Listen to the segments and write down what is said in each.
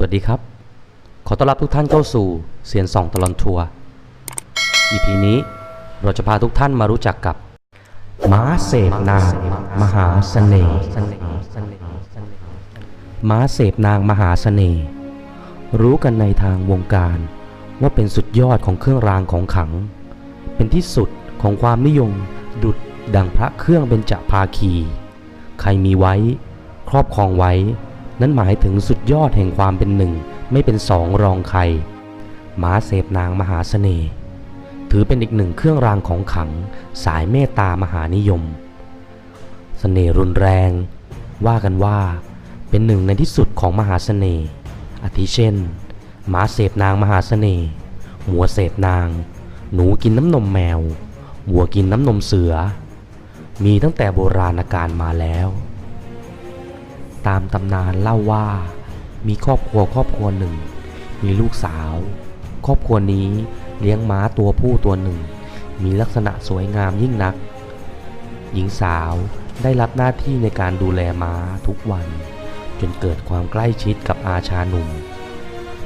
สวัสดีครับ ขอต้อนรับทุกท่านเข้าสู่เสียนสองตลอนทัวร์ EP นี้เราจะพาทุกท่านมารู้จักกับม้าเสพนางมหาเสน่ห์ม้าเสพนางมหาเสน่ห์รู้กันในทางวงการว่าเป็นสุดยอดของเครื่องรางของขัง เป็นที่สุดของความนิยมดุดดังพระเครื่องเบญจภาคี ใครมีไว้ ครอบครองไว้ นั้นหมายถึงสุดยอดแห่งความเป็นหนึ่ง ไม่เป็นสองรองใครม้าเสพนางมหาเสน่ห์ ถือเป็นอีกหนึ่งเครื่องรางของขัง สายเมตตามหานิยมเสน่ห์รุนแรง ว่ากันว่าเป็นหนึ่งในที่สุดของมหาเสน่ห์อาทิเช่นม้าเสพนางมหาเสน่ห์หมัวเสพนาง หนูกินน้ำนมแมววัวกินน้ำนมเสือ มีตั้งแต่โบราณกาลมาแล้ว ตามตำนานเล่าว่า มีครอบครัวครอบครัวหนึ่ง มีลูกสาว ครอบครัวนี้เลี้ยงม้าตัวผู้ตัวหนึ่ง มีลักษณะสวยงามยิ่งนัก หญิงสาวได้รับหน้าที่ในการดูแลม้าทุกวัน จนเกิดความใกล้ชิดกับอาชาหนุ่ม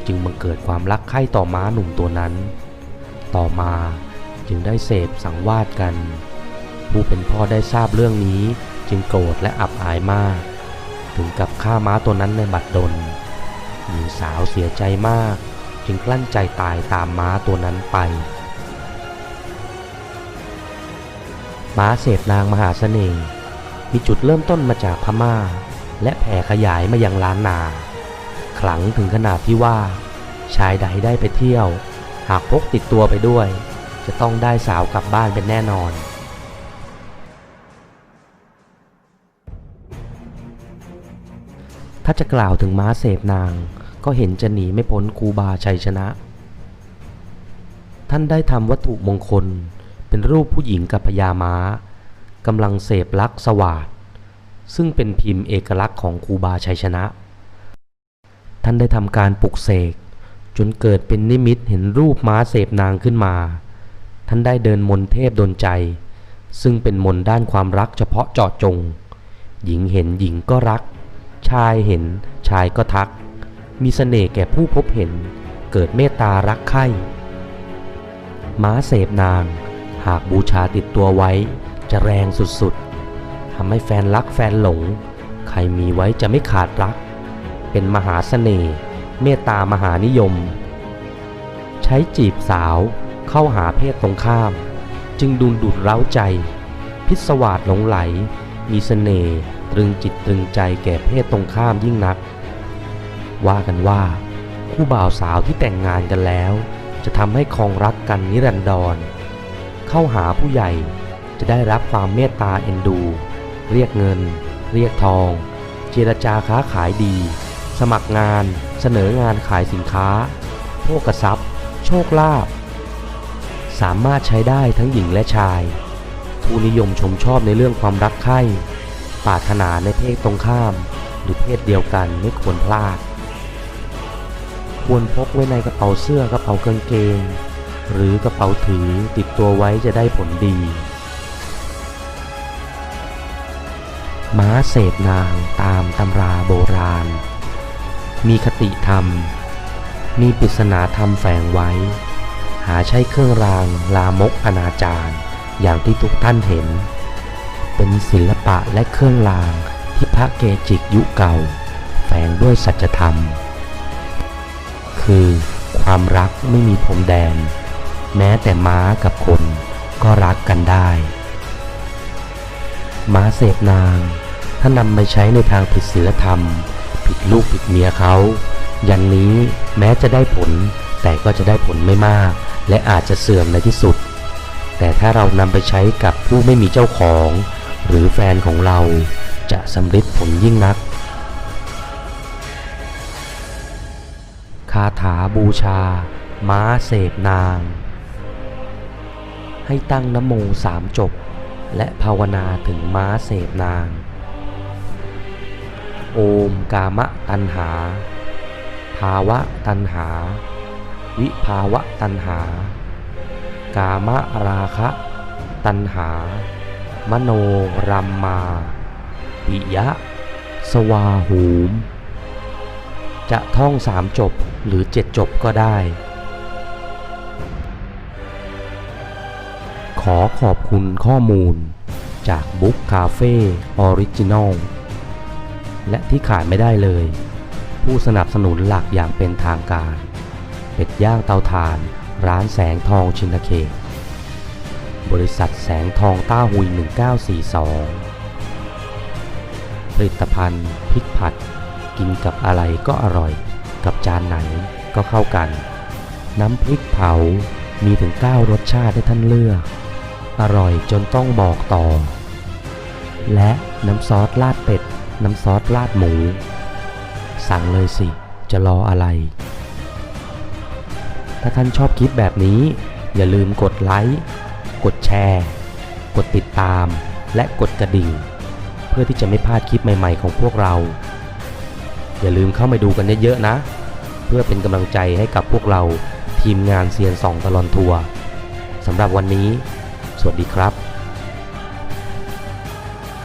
จึงบังเกิดความรักใคร่ต่อม้าหนุ่มตัวนั้น ต่อมาจึงได้เสพสังวาสกัน ผู้เป็นพ่อได้ทราบเรื่องนี้จึงโกรธและอับอายมาก ถึงกับฆ่าม้าตัวนั้นในบัดดลหญิงสาวเสียใจมาก จึงกลั้นใจตายตามม้าตัวนั้นไป ม้าเสพนางมหาเสน่ห์มีจุดเริ่มต้นมาจากพม่า และแผ่ขยายมายังล้านนา ขลังถึงขนาดที่ว่า ชายใดได้ไปเที่ยว หากพกติดตัวไปด้วย จะต้องได้สาวกลับบ้านเป็นแน่นอน ถ้าจะกล่าวถึงม้าเสพนาง ก็เห็นจะหนีไม่พ้นครูบาชัยชนะ ท่านได้ทำวัตถุมงคลเป็นรูปผู้หญิงกับพญาม้ากำลังเสพลักษ์สวาดซึ่งเป็นพิมพ์เอกลักษณ์ของครูบาชัยชนะ ท่านได้ทำการปลุกเสกจนเกิดเป็นนิมิตเห็นรูปม้าเสพนางขึ้นมา ท่านได้เดินมนเทพดนใจ ซึ่งเป็นมนด้านความรักเฉพาะเจาะจง หญิงเห็นหญิงก็รัก ชายเห็นชายก็ทัก มีเสน่ห์แก่ผู้พบเห็น เกิดเมตตารักใคร่ม้าเสพนาง หากบูชาติดตัวไว้ จะแรงสุดๆทำให้แฟนรักแฟนหลง ใครมีไว้จะไม่ขาดรัก เป็นมหาเสน่ห์เมตตามหานิยม ใช้จีบสาวเข้าหาเพศตรงข้าม จึงดูดดุดเร้าใจ พิศวาสหลงไหล มีเสน่ห์ตรึงจิตตรึงใจแก่เพศตรงข้ามยิ่งนัก ว่ากันว่าคู่บ่าวสาวที่แต่งงานกันแล้ว จะทำให้คองรักกันนิรันดร เข้าหาผู้ใหญ่จะได้รับความเมตตาเอ็นดู เรียกเงิน เรียกทอง เจรจาค้าขายดี สมัครงาน เสนองานขายสินค้าโภกทรัพย์ โชคลาภสามารถใช้ได้ทั้งหญิงและชาย ผู้นิยมชมชอบในเรื่องความรักใคร่ปรารถนาในเพศตรงข้าม หรือเพศเดียวกันไม่ควรพลาด ควรพกไว้ในกระเป๋าเสื้อกระเป๋ากางเกง หรือกระเป๋าถือติดตัวไว้จะได้ผลดี ม้าเสพนางตามตำราโบราณ มีคติธรรม มีปริศนาธรรมแฝงไว้ หาใช่เครื่องรางลามกอนาจาร อย่างที่ทุกท่านเห็น เป็นศิลปะและเครื่องรางที่พระเกจิกยุคเก่า แฝงด้วยสัจธรรม คือความรักไม่มีพรมแดน แม้แต่ม้ากับคนก็รักกันได้ ม้าเสพนาง ถ้านำไปใช้ในทางผิดศีลธรรม ผิดลูกผิดเมียเขา ยันนี้แม้จะได้ผลแต่ก็จะได้ผลไม่มาก และอาจจะเสื่อมในที่สุด แต่ถ้าเรานำไปใช้กับผู้ไม่มีเจ้าของ หรือแฟนของเราจะสำเร็จผลยิ่งนัก คาถาบูชา ม้าเสพนาง ให้ตั้งนโมสามจบ และภาวนาถึงม้าเสพนาง โอมกามะตัณหา ภาวะตัณหา วิภาวะตัณหา กามราคะ ตัณหา มโนรัมมาปิยะ สวาหูม จะท่องสามจบหรือเจ็ดจบก็ได้ ขอขอบคุณข้อมูลจากบุ๊กคาเฟ่ออริจินอลและที่ขาดไม่ได้เลย ผู้สนับสนุนหลักอย่างเป็นทางการ เป็ดย่างเตาถ่าน ร้านแสงทองชินเขตบริษัทแสงทองต้าหุย 1942 ผลิตภัณฑ์พริกผัด กินกับอะไรก็อร่อย กับจานไหนก็เข้ากัน น้ำพริกเผา มีถึง 9 รสชาติให้ท่านเลือก อร่อยจนต้องบอกต่อ และน้ำซอสราดเป็ด น้ำซอสราดหมู สั่งเลยสิ จะรออะไร ถ้าท่านชอบคลิปแบบนี้ อย่าลืมกดไลค์ กดแชร์ กดติดตาม และกดกระดิ่ง เพื่อที่จะไม่พลาดคลิปใหม่ ๆ ของพวกเรา อย่าลืมเข้ามาดูกันเยอะๆนะ เพื่อเป็นกำลังใจให้กับพวกเราทีมงานเซียนสองตลอนทัวร์สำหรับวันนี้ สวัสดีครับ